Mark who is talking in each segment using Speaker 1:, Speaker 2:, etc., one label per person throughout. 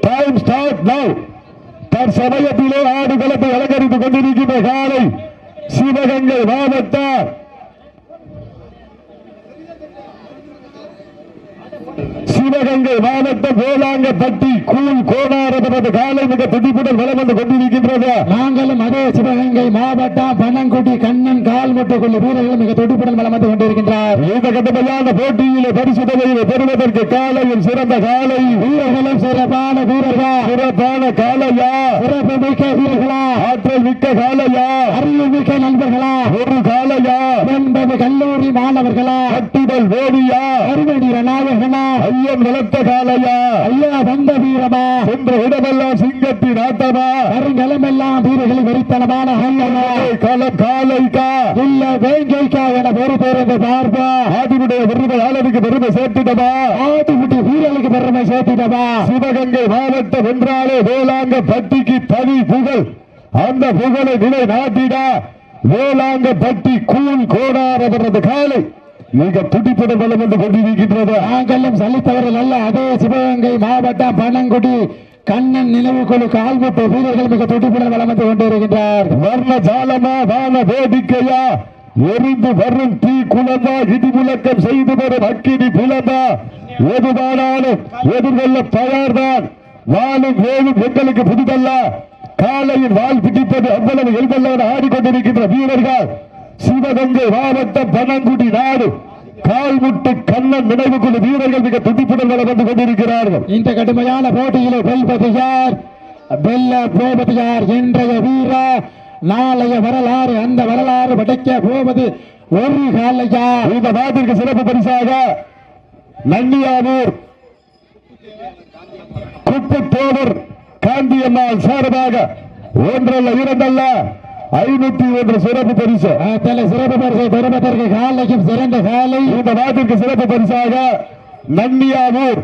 Speaker 1: Time start now தற்சமயத்திலே ஆடுகளத்தை அலங்கரித்துக் கொண்டிருக்கின்ற காலை சிவகங்கை மாவட்ட சிவகங்கை மாவட்டம் வேளாங்கப்பட்டி கூழ் கோணாரதனது காலை மிக துடிப்புடன் வளம் வந்து கொண்டிருக்கின்றது.
Speaker 2: நாங்களும் அதே சிவகங்கை மாவட்டம் பனங்குடி கண்ணன் கால் முட்டுக்குள்ள வீரர்கள் மிக துடிப்புடன் வளம் வந்து கொண்டிருக்கின்றார்.
Speaker 1: இந்த கடுமையான போட்டியிலே பெறுவதற்கு காலையில் சிறந்த காலை.
Speaker 2: வீரர்களும் சிறப்பான வீரர்கள்?
Speaker 1: சிறப்பான காலையா?
Speaker 2: சிறப்பு மிக்க வீரர்களா?
Speaker 1: ஆற்றல் மிக்க காலையா?
Speaker 2: அறிவு மிக்க நண்பர்களா?
Speaker 1: ஒரு காலையா?
Speaker 2: என்பது கல்லூரி மாணவர்களா?
Speaker 1: கட்டுடல் வேடியா
Speaker 2: அருமணி நாயகனா?
Speaker 1: ஐயன் வளர்த்த காலையா?
Speaker 2: ஐயா வந்த வீரமா?
Speaker 1: சென்ற இடமெல்லாம் சிங்கத்தின் ஆட்டமா?
Speaker 2: வருங்களமெல்லாம் வீரர்களின் வெறித்தனமான ஹல்லமா
Speaker 1: காலம் காலைக்கா?
Speaker 2: இல்ல வேங்கைக்கா என ஒரு பேருந்து பார்ப்பா?
Speaker 1: ஆதிவுடைய பெருமை ஆளனுக்கு பெருமை சேர்த்துட்டமா
Speaker 2: ஆட்டுக்குட்டி வீரர்களுக்கு பெருமை சேர்த்திடவா?
Speaker 1: சிவகங்கை மாவட்டம் என்றாலே வேளாங்க பட்டிக்கு தனி புகழ். அந்த புகழை நிலை நாட்டிட வேளாங்க பட்டி கூழ் கோடாரவரது காலை மிக துடிப்புடன் வளம் வந்து கொண்டிருக்கின்றது.
Speaker 2: நாங்களும் சலித்தவர்கள் அல்ல. அதே சிவகங்கை மாவட்டம் பனங்குடி கண்ணன் நினைவு குழு கால்முட்டு வீரர்கள் மிக துடிப்புடன் வளம் வந்து கொண்டிருக்கின்றார்.
Speaker 1: வர்ண ஜாலமா வான வேடிக்கையா எரிந்து வரும் தீ குலமா இடி முழக்கம் செய்து வரும் அக்கினி புலமா எதுவானாலும் எதிர்கொள்ள தயார்தான். வாழும் வேலும் எங்களுக்கு புதிதல்ல. காலையில் வால் பிடிப்பது அவ்வளவு எல்வல்லவன் ஆடிக்கொண்டிருக்கின்ற வீரர்கள். சிவகங்கை மாவட்டம் பனங்குடி நாடு. கால்முட்டு கண்ணன் நினைவு குழு வீரர்கள் மிக துடிப்புடன் வந்து கொண்டிருக்கிறார்கள்.
Speaker 2: இந்த கடுமையான போட்டியிலே வெல்வது யார்? வெல்ல போவது யார்? இன்றைய வீர நாளைய வரலாறு அந்த வரலாறு படைக்க போவது ஒரு காலையா?
Speaker 1: இந்த நாட்டிற்கு சிறப்பு பரிசாக நன்னியாவூர் குப்பத்தோவர் காந்தியம்மாள் சார்பாக ஒன்றல்ல இரண்டல்ல ஐநூத்தி ஒன்று சிறப்பு பரிசு.
Speaker 2: சிறப்பு பரிசை. பெறுவதற்கு காலையும் சிறந்த காலை.
Speaker 1: இந்த நாட்டிற்கு சிறப்பு பரிசாக நன்னியாவூர்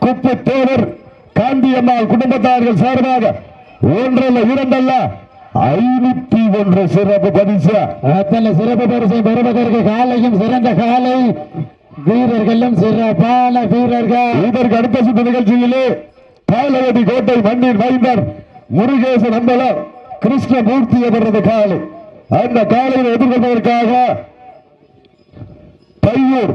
Speaker 1: குப்பத்தோவர் காந்தியம்மாள் குடும்பத்தார்கள் சார்பாக ஒன்றல்ல இரண்டல்ல ஐநூத்தி ஒன்று சிறப்பு பரிசு.
Speaker 2: அத்தனை சிறப்பு பரிசை. பெறுவதற்கு காலையும் சிறந்த காலை. வீரர்களும் சிறப்பான வீரர்கள்.
Speaker 1: இதற்கு அடுத்த சுற்று நிகழ்ச்சியிலே பாலவதி கோட்டை மண்ணின் மைந்தர் முருகேசன் அம்பலம் கிருஷ்ணமூர்த்தி அவரது காலை. அந்த காலையில் எதிர்கொள்வதற்காக பையூர்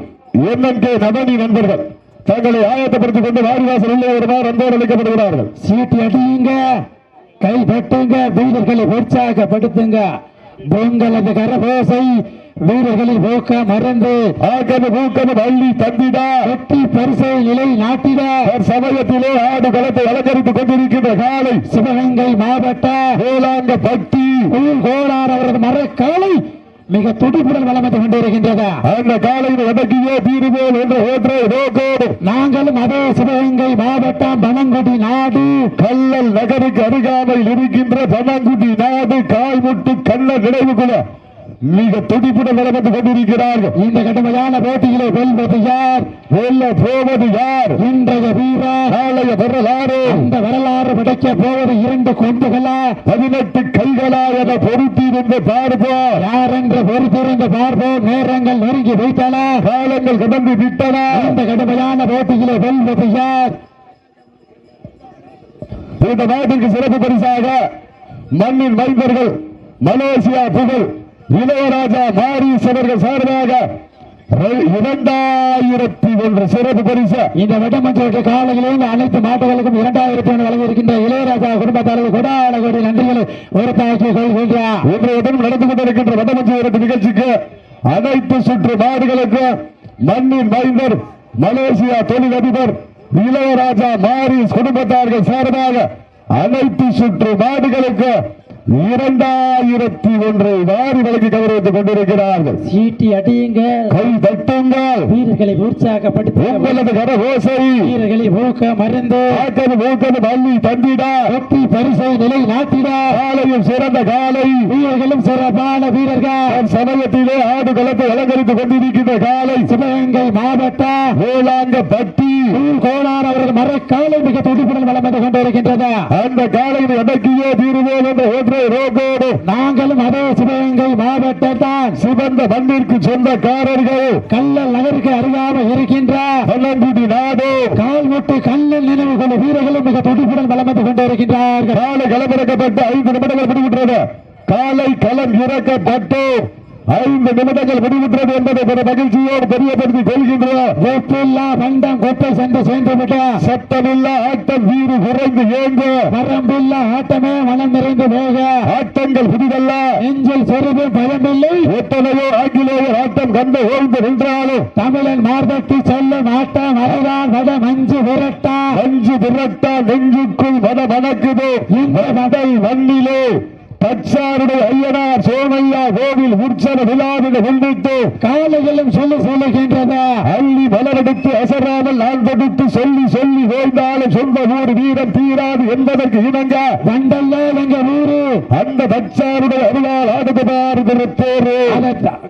Speaker 1: என்என்கே நவனி நண்பர்கள் தங்களை ஆயத்தப்படுத்திக் கொண்டு வாரிவாசல் உள்ளே வருமாறு அன்போடு அளிக்கப்படுகிறார்கள்
Speaker 2: சீட்டு அடியுங்க கை வீரர்களை உற்சாகப்படுத்துங்க. உங்களது கரபோசை வீரர்களின் போக்க மறந்து
Speaker 1: ஆக்கது பூக்கது வள்ளி தந்திடா.
Speaker 2: வெற்றி பரிசை நிலை நாட்டிட.
Speaker 1: சமயத்திலே ஆடு களத்தை அலங்கரித்துக் கொண்டிருக்கின்ற காலை.
Speaker 2: சிவகங்கை மாவட்ட
Speaker 1: வேளாங்க பட்டி
Speaker 2: கோளார் அவரது மரக்காலை மிக துடிப்புடன் வளம் வந்து கொண்டிருக்கின்றது.
Speaker 1: அந்த காலையில் எதற்கியோ தீருவோம் என்ற ஒற்றை நோக்கோடு
Speaker 2: நாங்களும் அதே சிவகங்கை மாவட்டம் பனங்குடி நாடு.
Speaker 1: கல்லல் நகருக்கு அருகாமையில் இருக்கின்ற பனங்குடி நாடு கால்முட்டு கள்ள நினைவுக்குள்ள மிக துடிப்புடன் நடந்து கொண்டிருக்கிறார்கள்.
Speaker 2: இந்த கடுமையான போட்டியிலே வெல்வது யார்?
Speaker 1: வெல்ல போவது யார்?
Speaker 2: இன்றைய வீரர்
Speaker 1: நாளைய வரலாறு.
Speaker 2: அந்த வரலாறு படைக்க போவது இரண்டு கொம்புகளா?
Speaker 1: பதினெட்டு கைகளா என பொருத்தியிருந்து பார்ப்போம்.
Speaker 2: யார் என்று பொறுத்திருந்து பார்ப்போம். நேரங்கள் நெருங்கி வைத்தன
Speaker 1: காலங்கள் கடந்து விட்டன.
Speaker 2: இந்த கடுமையான போட்டியிலே வெல்வது யார்?
Speaker 1: இந்த நாட்டிற்கு சிறப்பு பரிசாக மண்ணின் மைந்தர்கள் மலேசியா புகழ் இளையராஜா மாரிஸ் அவர்கள் சார்பாக இரண்டாயிரத்தி ஒன்று சிறப்பு பரிசு.
Speaker 2: இந்த வட்டமன்ற காலையிலிருந்து அனைத்து மாட்டுகளுக்கும் இரண்டாயிரத்தி ஒன்று வழங்கி இருக்கின்ற இளையராஜா குடும்பத்தாளர்கள் கொடாட கோடி நன்றிகளை உறுத்தாக்கி கொள்கின்றார்
Speaker 1: இன்றைய தினம் நடந்து கொண்டிருக்கின்ற வடமஞ்சி நிகழ்ச்சிக்கு அனைத்து சுற்று நாடுகளுக்கு மண்ணின் மைந்தர் மலேசியா தொழிலதிபர் இளையராஜா மாரிஸ் குடும்பத்தார்கள் சார்பாக அனைத்து சுற்று நாடுகளுக்கு இரண்டாயிரத்தி ஒன்றை வாரி வழங்கி கௌரவித்துக் கொண்டிருக்கிறார்கள்.
Speaker 2: சீட்டி அடியுங்க.
Speaker 1: கை தட்டுங்கள்
Speaker 2: வீரர்களை உற்சாகப்படுத்த
Speaker 1: உங்களது கரகோசை
Speaker 2: வீரர்களை ஊக்க மருந்து.
Speaker 1: ஆக்கது மூக்கது மல்லி தந்திடா.
Speaker 2: வெற்றி பரிசை நிலை நாட்டிட.
Speaker 1: காலையும் சிறந்த காலை.
Speaker 2: வீரர்களும் சிறப்பான வீரர்கள்.
Speaker 1: சமயத்திலே ஆடு களத்தை அலங்கரித்துக் கொண்டிருக்கின்ற காலை.
Speaker 2: சிவகங்கை மாவட்ட
Speaker 1: வேளாங்க பட்டி
Speaker 2: கோணார் அவர்கள் மரக்காலை மிக துடிப்புடன் வளம் வந்து கொண்டிருக்கின்றது.
Speaker 1: அந்த காலையில் அடக்கியே தீருவோம் என்ற ஒற்றை ரோகோடு.
Speaker 2: நாங்களும் அதே சிவகங்கை மாவட்டத்தான்.
Speaker 1: சிவந்த மண்ணிற்கு சொந்தக்காரர்கள்
Speaker 2: கல்லல் நகருக்கு அருகாமல் இருக்கின்ற.
Speaker 1: பல்லங்குடி நாடு.
Speaker 2: கால் முட்டு கல்லல் நினைவு கொண்ட வீரர்களும் மிக துடிப்புடன் வளம் வந்து கொண்டிருக்கின்றார்கள்.
Speaker 1: காலை களமிறக்கப்பட்டு ஐந்து நிமிடங்கள் முடிவுற்றது. காலை களம் இறக்கப்பட்டு ஐந்து நிமிடங்கள் முடிவுற்றது என்பதை பெற மகிழ்ச்சியோடு தெரியப்படுத்திக் கொள்கின்றோம்
Speaker 2: பண்டம் குப்பை சென்று சென்று விட்ட
Speaker 1: சத்தமில்லா ஆட்டம் வீறு குறைந்து ஏங்க
Speaker 2: வரம்பில்லா ஆட்டமே மனம் நிறைந்து போக.
Speaker 1: ஆட்டங்கள் புதிதல்ல.
Speaker 2: நெஞ்சில் சொருபும் பயமில்லை.
Speaker 1: எத்தனையோ ஆங்கிலேயர் ஆட்டம் கண்டு ஓய்ந்து நின்றாலும்.
Speaker 2: தமிழன் மார்பட்டி செல்லும் ஆட்டம் அதுதான் வட மஞ்சு விரட்டா.
Speaker 1: அஞ்சு விரட்டா நெஞ்சுக்குள் மத மணக்குது. இந்த மதை மண்ணிலே. தச்சாருடைய ஐயனார் சோமையா கோவில் உற்சவ விழாவினை முன்னிட்டு
Speaker 2: காலையிலும் சொல்லி சொல்லுகின்றது?
Speaker 1: அள்ளி மலரெடுத்து அசராமல் நான் தொடுத்து சொல்லி சொல்லி ஓய்ந்தாலும் சொந்த ஊர் வீரம் தீராது என்பதற்கு இணங்க
Speaker 2: வண்டல்ல எங்க ஊரு?
Speaker 1: அந்த தச்சாருடைய அருளால்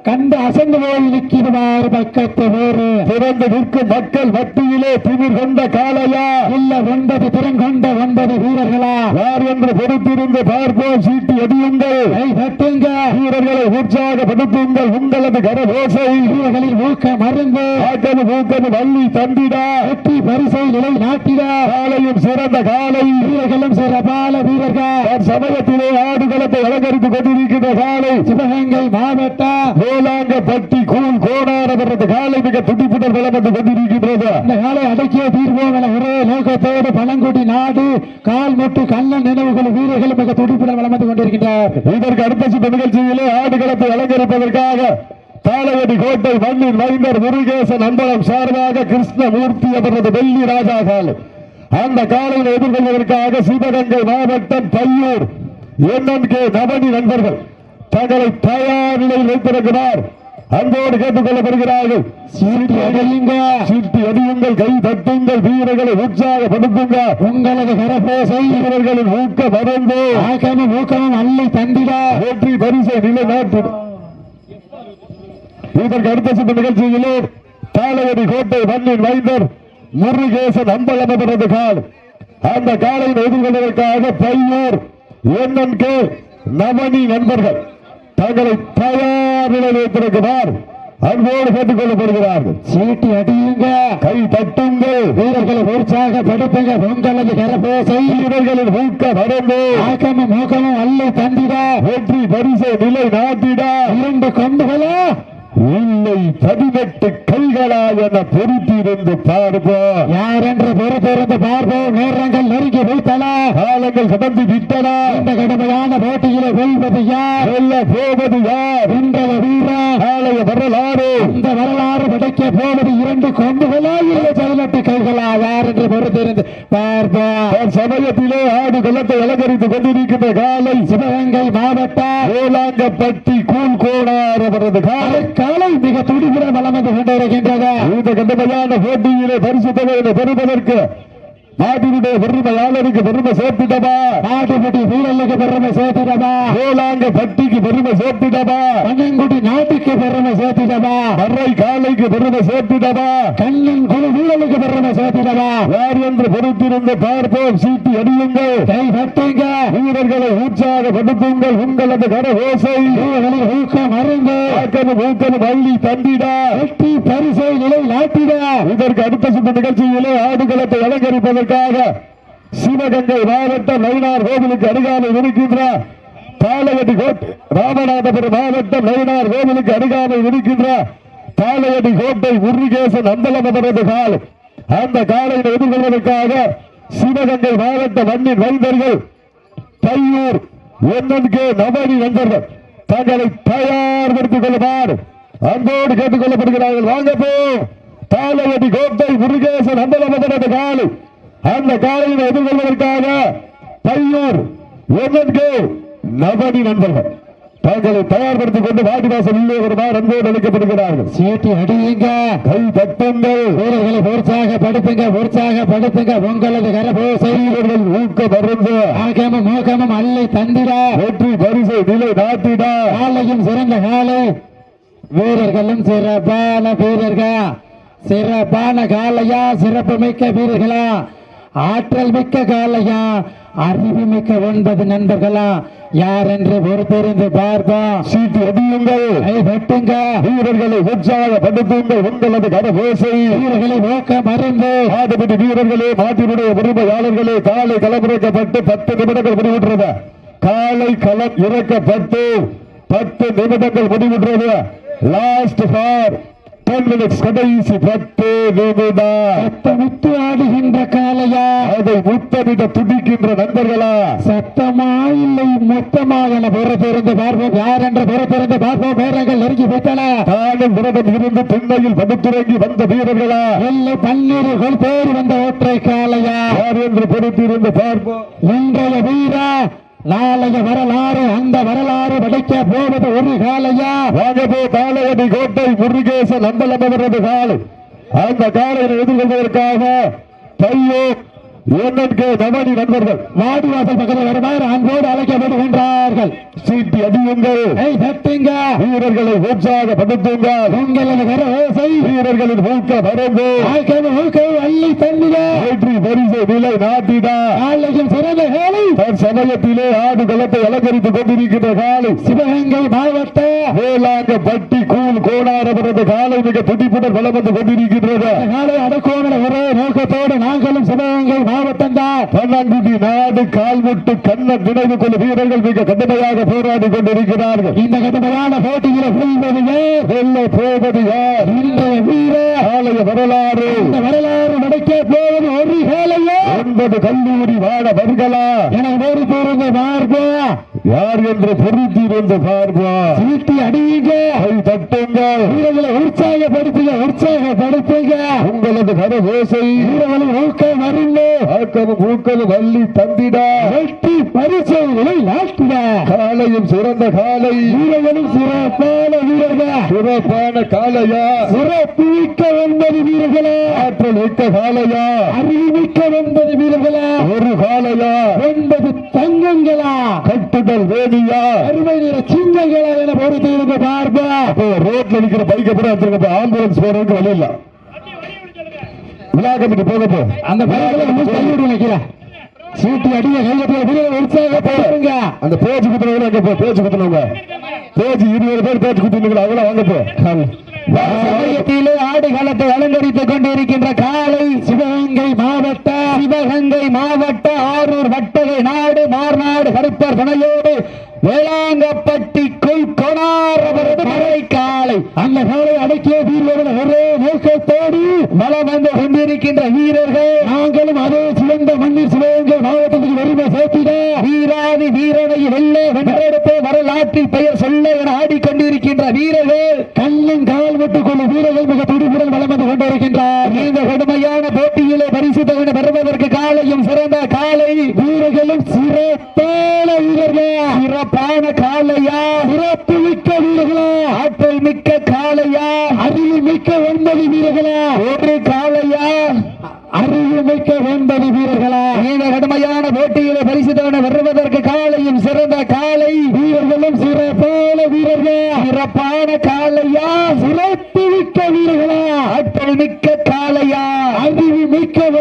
Speaker 2: கண்டு அசந்து போய் நிற்கிறவாறு பக்கத்து ஊரு
Speaker 1: திறந்து நிற்கும் மக்கள் மத்தியிலே திமிர் கொண்ட காளையா?
Speaker 2: இல்ல ஒன்பது திறன் கொண்ட ஒன்பது வீரர்களா?
Speaker 1: யார் என்று பொறுத்திருந்து பார்ப்போம் சீட்டு எடியுங்கள்
Speaker 2: கை தட்டுங்க.
Speaker 1: வீரர்களை உற்சாகப்படுத்துங்கள். உங்களது கரகோசை.
Speaker 2: வீரர்களின் ஊக்க மருந்து
Speaker 1: ஆக்கது மூக்கது வள்ளி தந்திடா.
Speaker 2: வெற்றி பரிசை நிலை நாட்டிட.
Speaker 1: காலையும் சிறந்த காலை.
Speaker 2: வீரர்களும் சிறப்பான வீரர்கள்.
Speaker 1: சமயத்திலே ஆடுகளத்தை அலங்கரித்துக் கொண்டிருக்கின்ற காலை.
Speaker 2: சிவகங்கை மாவட்ட
Speaker 1: வேளாங்கப்பட்டி கூழ் கோடாரவரது காலை மிக துடிப்புடன் வளம் வந்து கொண்டிருக்கின்றது.
Speaker 2: இந்த காலை அடக்கிய தீர்வோம் என ஒரே நோக்கத்தோடு பழங்குடி நாடு கால் முட்டு கண்ணன் நினைவுகள் வீரர்கள் மிக துடிப்புடன் வளம் வந்து
Speaker 1: இதற்கு அடுத்த சுற்று நிகழ்ச்சியிலே ஆடுகளத்தை அலங்கரிப்பதற்காக தாளவடி கோட்டை மண்ணின் மைந்தர் முருகேசன் அம்பலம் சார்பாக கிருஷ்ணமூர்த்தி அவரது வெள்ளி ராஜா காலம் அந்த காலையில் எதிர்கொள்வதற்காக சிவகங்கை மாவட்டம் பையூர் கே நவனி நண்பர்கள் தங்களை தயார் நிலையில் வைத்திருக்கிறார். அன்போடு கேட்டுக் கொள்ளப்படுகிறார்கள்
Speaker 2: சீட்டி அடையுங்க
Speaker 1: சீட்டி அடியுங்கள் கை தட்டுங்கள். வீரர்களை உற்சாகப்படுத்துங்க.
Speaker 2: உங்களது கரபோசை
Speaker 1: வீரர்களின் ஊக்க மறந்து
Speaker 2: ஆக்கமும் ஊக்கமும் அள்ளி தந்திட.
Speaker 1: வெற்றி பரிசை நிலைநாட்டும் இதற்கு அடுத்த சுற்று நிகழ்ச்சியிலே தாளவடி கோட்டை மண்ணின் மைந்தர் முருகேசன் அம்பலம் அவரது கால். அந்த காலையில் எதிர்கொள்வதற்காக பையூர் கே நவனி நண்பர்கள். தங்களை தயார் நிலையில் வைத்திருக்கிறார் அன்போடு கேட்டுக் கொள்ளப்படுகிறார்கள்
Speaker 2: சீட்டி அடியுங்க.
Speaker 1: கை தட்டுங்கள்.
Speaker 2: வீரர்களை உற்சாகப்படுத்துங்க. உங்களது கரபோசை
Speaker 1: வீரர்களின் ஊக்க மறந்து
Speaker 2: ஆக்கமும் ஊக்கமும் அள்ளி தந்திட.
Speaker 1: வெற்றி பரிசை நிலை நாட்டிட
Speaker 2: இரண்டு கொண்டுகளா
Speaker 1: இல்லை பதினெட்டு கைகளா என பொறுத்திருந்து பார்ப்போம்
Speaker 2: யார் என்று பொறுத்திருந்து பார்ப்போம் நேரங்கள் நெருங்கி வைத்தன.
Speaker 1: காலங்கள் கடந்து விட்டன.
Speaker 2: இந்த கடுமையான போட்டியிலே வெல்வது யார்?
Speaker 1: வெல்ல போவது யார்?
Speaker 2: இன்றைய வீரர்
Speaker 1: நாளைய வரலாறு.
Speaker 2: இந்த வரலாறு படைக்க போவது இரண்டு கொம்புகளா இல்லை பதினெட்டு கைகளா. யார் என்று பொறுத்திருந்து பார்ப்போம்
Speaker 1: சமயத்திலே ஆடு வெள்ளத்தை அலங்கரித்துக் கொண்டிருக்கின்ற காலை
Speaker 2: சிவகங்கை மாவட்டம்
Speaker 1: வேளாங்கப்பட்டி கூழ் கோடார் அவரது காலை.
Speaker 2: காலை மிக துடிப்புடன் வளம் வந்து கொண்டிருக்கின்றது.
Speaker 1: இந்த கடுமையான போட்டியிலே பரிசு தொகையை பெறுவதற்கு நாட்டினுடைய பெருமையாளருக்கு பெருமை சேர்த்திடவா
Speaker 2: நாட்டுப்பட்டி வீரர்களுக்கு பெருமை சேர்த்திடவா
Speaker 1: வேளாங்க பட்டிக்கு பெருமை சேர்த்திடவா
Speaker 2: பன்னங்குடி நாட்டுக்கு பெருமை சேர்த்திடவா
Speaker 1: மர்ரை காலைக்கு பெருமை சேர்த்திடவா
Speaker 2: கண்ணன் குழு வீரர்களுக்கு பெருமை சேர்த்திடவா
Speaker 1: யார் என்று பொறுத்திருந்து பார்ப்போம் சீட்டி அடியுங்கள்.
Speaker 2: கை தட்டுங்க.
Speaker 1: வீரர்களை உற்சாகப்படுத்துங்கள் உங்களது கர ஓசை
Speaker 2: ஊக்கம் அருங்க
Speaker 1: ஆக்கமும் ஊக்கமும் அள்ளி தந்திடா.
Speaker 2: பரிசை நிலை நாட்டிட.
Speaker 1: இதற்கு அடுத்த சுற்று நிகழ்ச்சியிலே ஆடுகளத்தை அலங்கரிப்பதற்காக சிவகங்கை மாவட்டம் நயினார் கோவிலுக்கு அருகாமையில் இருக்கின்ற தாளவடி கோட்டை ராமநாதபுரம் மாவட்டம் நயினார் கோவிலுக்கு அருகாமையில் இருக்கின்ற தாளவடி கோட்டை முருகேசன் அம்பலம் அவரது கால். அந்த காலையை எதிர்கொள்வதற்காக சிவகங்கை மாவட்ட மண்ணின் வைந்தர்கள் தையூர் என்என்கே நவனி நண்பர்கள் தங்களை தயார்படுத்திக் கொள்ளுமாறு அன்போடு கேட்டுக் கொள்ளப்படுகிறார்கள். வாங்க போ. தாளவடி கோட்டை முருகேசன் அம்பலமதனது காலை. அந்த காலையில் எதிர்கொள்வதற்காக தையூர் என்என்கே நவனி நண்பர்கள். தங்களை தயார்படுத்திக் கொண்டு வாடிவாசல் உள்ளே வருமாறு அன்போடு அழைக்கப்படுகிறார்கள்
Speaker 2: சீட்டி அடியுங்க.
Speaker 1: கை தட்டுங்கள்.
Speaker 2: வீரர்களை உற்சாகப்படுத்துங்க உற்சாகப்படுத்துங்க. உங்களது கரபோசை.
Speaker 1: வீரர்கள் ஊக்க மருந்து.
Speaker 2: ஆகமும் ஊக்கமும் அள்ளி தந்திட.
Speaker 1: வெற்றி பரிசை நிலை நாட்டிட.
Speaker 2: காலையும் சிறந்த காலை. வீரர்களும் சிறப்பான வீரர்கள். சிறப்பான காலையா சிறப்பு மிக்க வீரர்களா. ஆற்றல் மிக்க காலையா அறிவு மிக்க ஒன்பது நண்பர்களா யார் என்று பொறுத்திருந்து பார்ப்போம்
Speaker 1: சீட்டு அடியுங்கள்
Speaker 2: கை வெட்டுங்க.
Speaker 1: வீரர்களை உற்சாகப்படுத்துங்கள். உங்களது கரபோசை
Speaker 2: வீரர்களை நோக்க மருந்து
Speaker 1: மாட்டுப்பட்டி வீரர்களே மாட்டினுடைய உரிமையாளர்களே காலை களமிறக்கப்பட்டு பத்து நிமிடங்கள் முடிவுற்றது. காலை களம் இறக்கப்பட்டு பத்து நிமிடங்கள் முடிவுற்றது. லாஸ்ட் ஃபார் டென் மினிட்ஸ் கடைசி பத்து நிமிடம்
Speaker 2: சத்தமிட்டு ஆடுகின்ற காலையா
Speaker 1: அதை முத்தமிட துடிக்கின்ற நண்பர்களா?
Speaker 2: சத்தமா இல்லை மொத்தமாக என பொறுத்திருந்து பார்ப்போம். யார் என்று பொறுத்திருந்து பார்ப்போம். வீரர்கள் நெருங்கி விட்டன
Speaker 1: தானும் விரதம் இருந்து திண்ணையில் படுத்துறங்கி வந்த வீரர்களா?
Speaker 2: எல்லை பன்னீர்கள் பேர் வந்த ஒற்றை காலையா
Speaker 1: யார் என்று பொறுத்திருந்து பார்ப்போம்.
Speaker 2: இன்றைய வீரா நாளைய வரலாறு அந்த வரலாறு படைக்க போவது ஒரு காலையா
Speaker 1: வாகபோ பாலவடி கோட்டை முருகேசன் அம்பலம் அவரது காலை அந்த காலையை எதிர்கொள்வதற்காக தையோ என்என்கே நவனி நண்பர்கள்
Speaker 2: வாடிவாசல் பக்கத்தில் வருமாறு அன்போடு அழைக்கப்படுகின்றார்கள்
Speaker 1: சீட்டி அடியுங்கள்.
Speaker 2: ஏய் தட்டுங்க
Speaker 1: வீரர்களை உற்சாகப்படுத்துங்கள்
Speaker 2: உங்களது வர ஓசை
Speaker 1: வீரர்களின் ஊக்க
Speaker 2: ஊக்கவு அள்ளி தள்ளிட
Speaker 1: வெற்றி பரிசு நிலை நாட்டினா
Speaker 2: நாளையும் சிறந்த காலை
Speaker 1: தற்சமயத்திலே ஆடு களத்தை அலங்கரித்துக் கொண்டிருக்கின்ற காலை.
Speaker 2: சிவகங்கை மாவட்ட.
Speaker 1: வேளாங்க பட்டி கூல் கோடாரவரது காலை மிக துடிப்புடன் வளம் வந்து கொண்டிருக்கின்றது.
Speaker 2: காலை அடக்கோண ஒரே நோக்கத்தோடு நாங்களும் சிவகங்கை மாவட்டம் தான்
Speaker 1: பன்னாங்குடி நாடு கால்முட்டு கண்ண நினைவு கொள்ள வீரர்கள் மிக கடுமையாக போராடி கொண்டிருக்கிறார்கள்.
Speaker 2: இந்த கடுமையான போட்டியில செல்வது யார்?
Speaker 1: வெல்ல போவது யார்
Speaker 2: இன்றைய வீர
Speaker 1: ஆலய வரலாறு.
Speaker 2: வரலாறு நடக்க போவது ஒரு காலையா
Speaker 1: ஒன்பது கல்லூரி மாணவர்களா
Speaker 2: என ஒரு பொருள் பார்ப்போம்
Speaker 1: யார் என்று பொருத்திருந்து பார்ப்போம்
Speaker 2: சீட்டி அடியுங்க.
Speaker 1: கை தட்டுங்கள்
Speaker 2: வீரர்களை உற்சாகப்படுத்துங்க உற்சாகப்படுத்துங்க.
Speaker 1: உங்களது கரகோசை.
Speaker 2: வீரர்களை ஊக்கம் வருங்க
Speaker 1: ஆக்கமும் ஊக்கமும் வள்ளி தந்திடா.
Speaker 2: வெற்றி பரிசுகளை நாட்டுக
Speaker 1: காலையும் சிறந்த காலை.
Speaker 2: வீரர்களும் சிறப்பான வீரர்கள்.
Speaker 1: சிறப்பான காலையா?
Speaker 2: சிறப்பு மிக்க ஒன்பது வீரர்களா.
Speaker 1: ஆற்றல் மிக்க காலையா?
Speaker 2: அறிவுமிக்க ஒன்பது வீரர்களா.
Speaker 1: ஒரு காலையா?
Speaker 2: ஒன்பது தங்கங்களா?
Speaker 1: கட்டுதல் வேணியா
Speaker 2: அருமை நிற சிங்கங்களா என பொறுத்து இருந்த பார்ப்பா.
Speaker 1: ரோட்ல நிக்கிற பைக்கை பூரா எடுத்துருங்க ஆம்புலன்ஸ் போறதுக்கு வழி இல்ல. விழா கமிட்டி போக போ.
Speaker 2: அந்த நினைக்கிறேன் சீட்டி அடிய கையத்தில் வீரர்கள் உற்சாகப்படுத்துங்க
Speaker 1: அந்த பேச்சு குத்துறவங்க அங்க போ? பேச்சு குத்துனவங்க. பேச்சு இருபது பேர் பேச்சு குத்துனீங்களா? அதெல்லாம் வாங்க போ.
Speaker 2: சமயத்திலே ஆடுகளத்தை அலங்கரித்துக் கொண்டிருக்கின்ற காலை சிவகங்கை மாவட்ட சிவகங்கை மாவட்ட ஆரூர் வட்டகை நாடு மார்நாடு கருப்பர் துணையோடு வேளாங்கப்பட்டிக்குள் கொணார் அவரது மறை காலை. அந்த காலை அடக்கிய வீரர்கள் ஒரே நோக்கத்தோடு வளம் வந்து கொண்டிருக்கின்ற வீரர்கள். நாங்களும் அதே சிறந்த மண்ணில் சிவகங்கை மாவட்டத்துக்கு வறுமை சேர்த்திட வீராதி வீரனை வெள்ளை வென்றெடுப்பே வரலாற்றில் பெயர் சொல்ல என ஆடிக்கொண்டிருக்கின்ற வீரர்கள் கண்ணும் கால் விட்டுக் கொள்ளும் வீரர்கள் மிக துடிப்புடன் வளம் வந்து கொண்டிருக்கின்றார் இந்த கடுமையான போட்டியிலே பரிசு தவணை பெறுவதற்கு காலையும் சிறந்த காலை வீரர்களும் சிறப்பான வீரர்கள் சிறப்பான காலையா சிறப்பு மிக்க வீரர்களா ஆற்றல் மிக்க காலையா அறிவு மிக்க ஒன்பது வீரர்களா ஒரு காலையா அறிவு மிக்க ஒன்பது வீரர்களா இந்த கடுமையான போட்டியிலே பரிசு தவணை பெறுவதற்கு காலையும் சிறந்த காலை வீரர்களும் சிறப்பான வீரர்கள் சிறப்பான காலையா சிறப்பு மிக்க வீரர்களா ஆற்றல் மிக்க காலையா அறிவு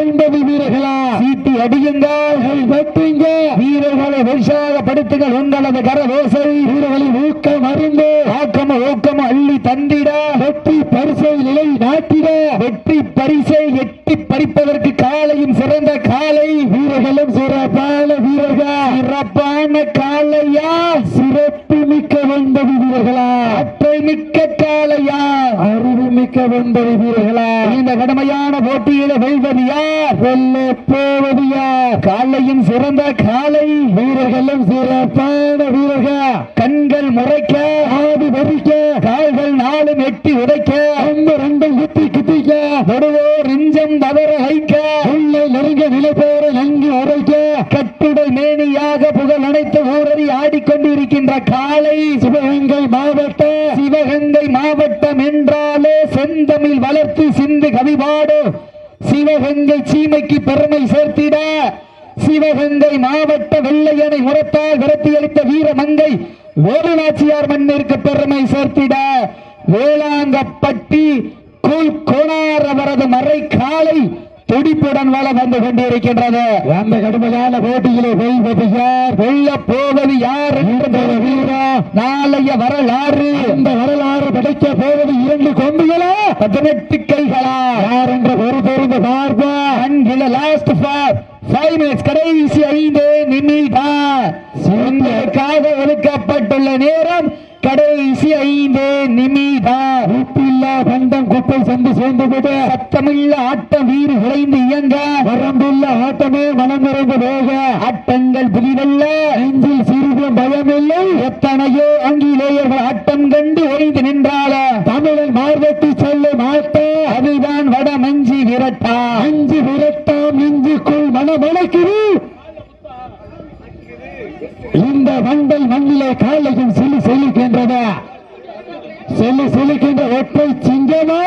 Speaker 2: ஒன்பது வீரர்களா? சீட்டி அடியுங்கள் வெட்டுங்க. வீரர்களை உற்சாகப்படுத்துங்கள். உங்களது கரவோசை வீரர்களின் ஊக்கம் அறிந்து. ஆக்கம ஊக்கம் அள்ளி தந்திட. வெற்றி பரிசை நிலை நாட்டிட. வெற்றி பரிசை எட்டி பறிப்பதற்கு காலையும் சிறந்த காலை. வீரர்களும் சிறப்பான வீரர்கள். சிறப்பான காலையா? சிறப்பு மிக்க ஒன்பது வீரர்களா? மிக்க காலையா அறிவு மிக்க ஒன்பது வீரர்களா? இந்த கடுமையான போட்டியில வெல்வது யார்? வெல்ல போவது யார்? காலையும் சிறந்த காலை வீரர்களும் சிறப்பான வீரர்கள். கண்கள் முறைக்க ஆதி வரிக்க கால்கள் நாலு நெட்டி உடைக்க அந்த ரெண்டும் குத்தி குத்திக்க நடுவோர் நெஞ்சம் தவற வைக்க உள்ளே நெருங்க நிலைபோற நன்கு உரைக்க கட்டுடல் மேனியாக புகழ் அனைத்து ஊரறி ஆடிக்கொண்டிருக்கின்ற காலை சிவகங்கை மாவட்ட சிவகங்கை மாவட்டம் என்றாலே செந்தமிழ் வளர்த்து சிந்து கவிபாடு. சிவகங்கை சீமைக்கு பெருமை சேர்த்திட. சிவகங்கை மாவட்ட வெள்ளையனை உரத்தால் விரட்டியளித்த வீரமங்கை வேலுநாச்சியார் மண்ணிற்கு பெருமை சேர்த்திட. வேளாங்கப்பட்டி
Speaker 3: குல் கோணார் அவரது மறை காலை துடிப்புடன் வள வந்து கொண்டிருக்கின்றது.
Speaker 2: அந்த கடுமையான போட்டியிலே வெல்வது யார்
Speaker 3: வெல்ல போவது யார் வீரா. நாளைய வரலாறு.
Speaker 2: இந்த வரலாறு படைக்க போவது இரண்டு கொம்புகளா?
Speaker 3: பதினெட்டு கைகளா?
Speaker 2: யார் என்ற ஒரு பெருந்த பார்ப்பா?
Speaker 3: அங்கில லாஸ்ட் ஃபார் ஃபைவ் மினிட்ஸ் கடைசி ஐந்து நிமிடம் சிறந்ததற்காக ஒதுக்கப்பட்டுள்ள நேரம் கடைசி ஐந்து நிமிடம்
Speaker 2: உப்பில்லா பண்டம் குப்பை சந்து சேர்ந்து விட
Speaker 3: சத்தமில்ல ஆட்டம் வீறு விளைந்து இயங்க.
Speaker 2: வரம்புள்ள ஆட்டமே மனம் நிறைந்த வேக
Speaker 3: ஆட்டங்கள் புதிதல்ல.
Speaker 2: நெஞ்சில் சிறிதும் பயமில்லை.
Speaker 3: எத்தனையோ ஆங்கிலேயர்கள் ஆட்டம் கண்டு ஒழிந்து நின்றால
Speaker 2: தமிழன் மார்வெட்டி செல்ல மாட்ட
Speaker 3: அதுதான் வட மஞ்சி விரட்டா.
Speaker 2: அஞ்சு விரட்டாம் நெஞ்சுக்குள் மனமணக்குது. இந்த மண்டை மண்ணிலே காலையும் சிலு செலுக்கின்றது செல்லு செலுக்கின்ற ஒற்றை சிங்கமா?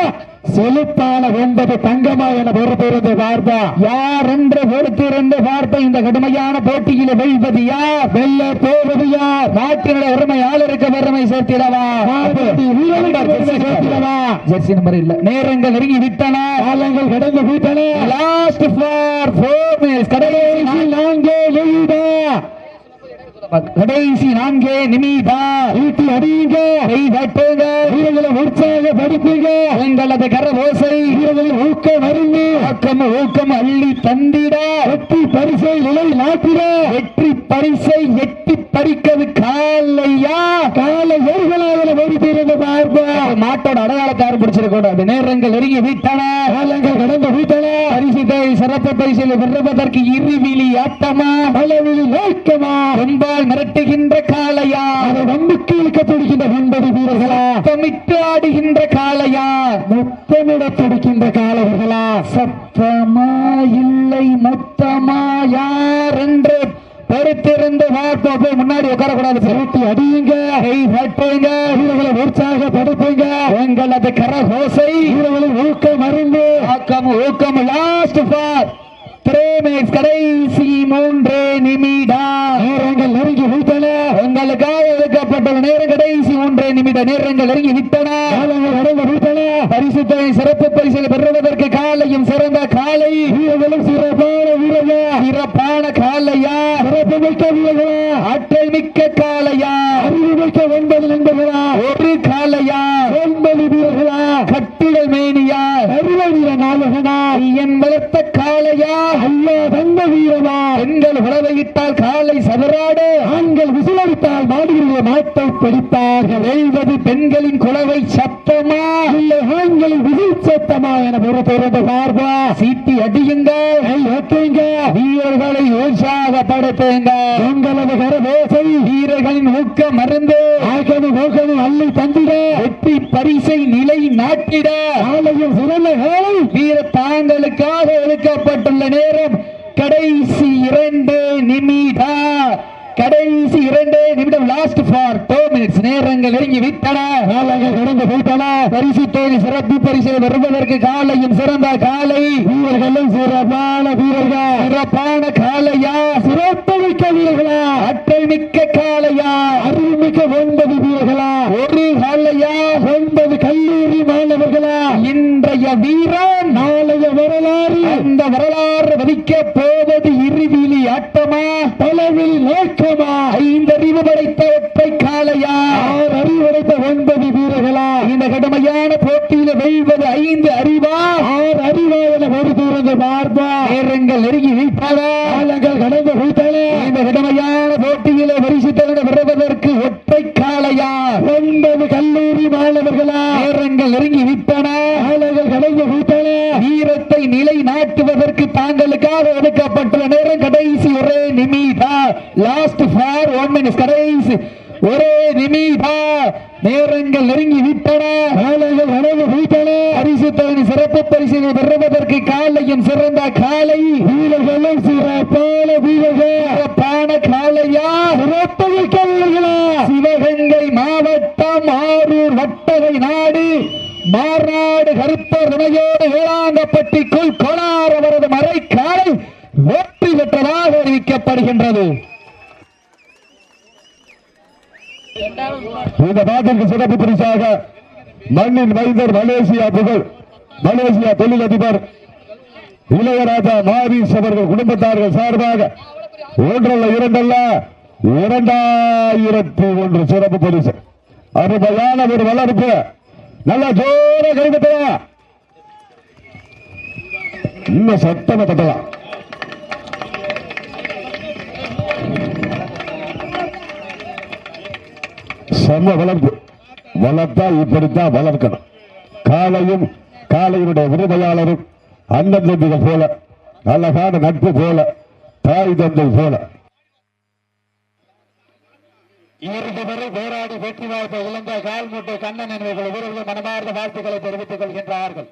Speaker 2: செலுத்தான ஒன்பது தங்கமா என பொறுத்திருந்து பார்ப்பா.
Speaker 3: யார் என்று பொறுத்திருந்து பார்த்த இந்த கடுமையான போட்டியில வெல்வது யார்?
Speaker 2: வெல்ல போவது யார்?
Speaker 3: நாட்டினுடைய
Speaker 2: மாவட்டி வீரனுக்கு பெருமை சேர்த்திடவா?
Speaker 3: ஜெர்சி நம்பர் இல்ல. நேரங்கள் நெருங்கி விட்டன
Speaker 2: காலங்கள் கடந்து விட்டன
Speaker 3: லாஸ்ட் ஃபார் ஃபோர் மினிட்ஸ் கடைசி
Speaker 2: நான்கே எழுத
Speaker 3: கடைசி நான்கே நிமிடம்
Speaker 2: ஈட்டி அடியுங்க
Speaker 3: கை தட்டுங்க
Speaker 2: வீரர்களை உற்சாக படுத்துங்க.
Speaker 3: எங்களது கரவோசை
Speaker 2: வீரர்களை ஊக்கம் அறிந்து
Speaker 3: ஊக்கம் ஊக்கம் அள்ளி தந்திட
Speaker 2: வெற்றி பரிசை நிலை நாட்டிட
Speaker 3: வெற்றி பரிசை எட்டி பறிக்கிறது காலையா?
Speaker 2: கால ஏர்களாக வருகிறது பார்ப்பா
Speaker 3: மாட்டோட அடையாளத்தை ஆரம்பிச்சிருக்கூடாது நேரங்கள் நெருங்கி விட்டன?
Speaker 2: காலங்கள் கடந்து விட்டன?
Speaker 3: பரிசு தேவை சிறப்பு பரிசில் பெறுவதற்கு இருவிழி ஆட்டமா?
Speaker 2: பலவிழி நோக்கமா
Speaker 3: ரொம்பால் மிரட்டுகின்ற காளையா?
Speaker 2: அதை நம்பிக்கை இழுக்கப்படுகின்ற ஒன்பது வீரர்களா?
Speaker 3: சத்தமிட்டு ஆடுகின்ற காளையா?
Speaker 2: முத்தமிட துடிக்கின்ற காலவர்களா
Speaker 3: சத்தமா இல்லை மொத்தமா யார்? என்று படுத்திருந்து பார்ப்போம் முன்னாடி உட்காரக்கூடாது
Speaker 2: ஈட்டி அடியுங்க
Speaker 3: கை தட்டுங்க
Speaker 2: வீரர்களை உற்சாகப்படுத்துங்க.
Speaker 3: எங்களது கரகோசை
Speaker 2: வீரர்களை ஊக்கம் அறிந்து
Speaker 3: ஆக்கம் ஊக்கம் லாஸ்ட் ஃபார் த்ரீ கடைசி மூன்று நிமிடம்.
Speaker 2: நேரங்கள் நெருங்கி விட்டன.
Speaker 3: உங்களுக்காக ஒதுக்கப்பட்ட நேரம் கடைசி மூன்று நிமிட நேரங்கள் நெருங்கி விட்டன.
Speaker 2: காலங்கள் விட்டன.
Speaker 3: பரிசுத்தனை சிறப்பு பரிசுகளை பெறுவதற்கு காலையும் சிறந்த காலை.
Speaker 2: வீரர்களும் சிறப்பான வீரர்கள்.
Speaker 3: சிறப்பான காலையா?
Speaker 2: மிக்க வீரர்களா
Speaker 3: ஆற்றல் மிக்க காலையா
Speaker 2: அறிவு மிக்க ஒன்பது நண்பர்களா?
Speaker 3: ஒரு காலையா
Speaker 2: ஒன்பது வீரர்களா?
Speaker 3: கட்டுடல் மேனியா?
Speaker 2: அறிவு வீர நாயகனா?
Speaker 3: என் பலத்த காலையா
Speaker 2: ஐயா தந்த வீரமா
Speaker 3: பெண்கள் உழவையிட்டால் காலை சதுராடு
Speaker 2: விசிலடித்தால் மனத்தை பிடித்தார்கள்
Speaker 3: எழுவது பெண்களின் குழவை சத்தமா?
Speaker 2: இல்லை ஆண்களின் விசில் சத்தமா என பொறுத்திருந்த பார்ப்பா.
Speaker 3: சீட்டி அடியுங்கள்
Speaker 2: கை வைக்குங்க.
Speaker 3: வீரர்களை உற்சாகப்படுத்துங்க.
Speaker 2: உங்களது கரவேசை
Speaker 3: வீரர்களின் ஊக்க மருந்து.
Speaker 2: ஆக்கமும் நோக்கமும் அள்ளி தந்திட.
Speaker 3: வெற்றி பரிசை நிலை நாட்டிட.
Speaker 2: ஆலயம் சிறந்த
Speaker 3: வீர தாங்களுக்காக ஒதுக்கப்பட்டுள்ள நேரம் கடைசி இரண்டு நிமிடம். கடைசி இரண்டு நிமிடம் லாஸ்ட் ஃபார் டூ மினிட்ஸ் நேரங்கள் நெருங்கி விட்டன.
Speaker 2: காலங்கள் கடந்து போயிட்டன.
Speaker 3: பரிசு தேடி சிறப்பு பரிசில் வருவதற்கு காலையும் சிறந்த காலை.
Speaker 2: வீரர்களும் சிறப்பான வீரர்கள்.
Speaker 3: சிறப்பான காலையா?
Speaker 2: சிறப்பு மிக்க வீரர்களா?
Speaker 3: ஆற்றல் மிக்க காலையா?
Speaker 2: அறிவு மிக்க ஒன்பது வீரர்களா?
Speaker 3: ஒரு காலையா?
Speaker 2: ஒன்பது கல்லூரி மாணவர்களா?
Speaker 3: இன்றைய வீரன்
Speaker 2: நாளைய வரலாறு.
Speaker 3: அந்த வரலாறு வதிக்க போவது இறுதியிலி ஆட்டமா?
Speaker 2: பலவில் நோக்கமா
Speaker 3: ஐந்தறிவு படைத்த ஒற்றை காளையா?
Speaker 2: ஆறு அறிவுரைத்த ஒன்பது வீரர்களா?
Speaker 3: இந்த கடுமையான போட்டியில வெல்வது ஐந்து அறிவா?
Speaker 2: ஆறு அறிவாயன ஒரு தூரந்து பார்ப்பா
Speaker 3: நேரங்கள் நெருங்கி வைப்பாரா
Speaker 2: காலங்கள் கடந்து போயிட்டன
Speaker 3: இந்த கடுமையான போட்டியில பரிசுத்தவன வருவதற்கு ஒற்றை காளையா?
Speaker 2: ஒன்பது கல்லூரி மாணவர்களா?
Speaker 3: நேரங்கள் நெருங்கி விட்டன
Speaker 2: போயிட்டன
Speaker 3: வீரத்தை நிலை நாட்டுவதற்கு தாங்களுக்காக ஒதுக்கப்பட்டுள்ள நேரம் கடைசி ஒரே நிமிடா. லாஸ்ட் ஃபார் ஒன் மினிட்ஸ் கடைசி. ஒரே நிமிடா. நேரங்கள் நெருங்கி விட்டன.
Speaker 2: காலங்கள் கடந்து போயிட்டன
Speaker 3: பரிசு தொகை சிறப்பு பரிசினை பெறுவதற்கு காலையும் சிறந்த காலை
Speaker 2: வீரர்களும் சிறப்பான வீரர்கள்.
Speaker 3: சிறப்பான காலையா
Speaker 2: சிறப்பு மிக்க வீரர்களா.
Speaker 3: சிவகங்கை மாவட்டம் ஆரூர் வட்டகை நாடு. மார்நாடு கருப்பர் துணையோடு வேளாங்கப்பட்டிக்குள் கோளார் அவரது மறை காலை வெற்றி பெற்றதாக அறிவிக்கப்படுகின்றது.
Speaker 2: இந்த நாட்டிற்கு சிறப்பு பரிசாக மண்ணின் வைத்தர் மலேசியா புகழ்
Speaker 1: மலேசியா தொழிலதிபர் இளையராஜா மாரிஸ் அவர்கள் குடும்பத்தார்கள் சார்பாக ஒன்றல்ல இரண்டல்ல இரண்டாயிரத்தி ஒன்று சிறப்பு பரிசு. அருமையான ஒரு வளர்ப்பு. நல்லா ஜோர கைவிட்டா இன்னும் சத்தமா தட்டலாம். செம்ம வளர்ப்பு. வளர்த்தா இப்படித்தான் வளர்க்கணும். காலையும் காலையினுடைய உரிமையாளரும் அண்ணன் தம்பிகள் போல அழகான நட்பு போல தாய் தந்தை போல.
Speaker 2: இறுதி வரை போராடி வெற்றி வாய்ப்பை இழந்த கால்முட்டை கண்ணன் என்பவர்கள் ஒவ்வொருவரும் மனமார்ந்த வாழ்த்துக்களை தெரிவித்துக் கொள்கின்றார்கள்.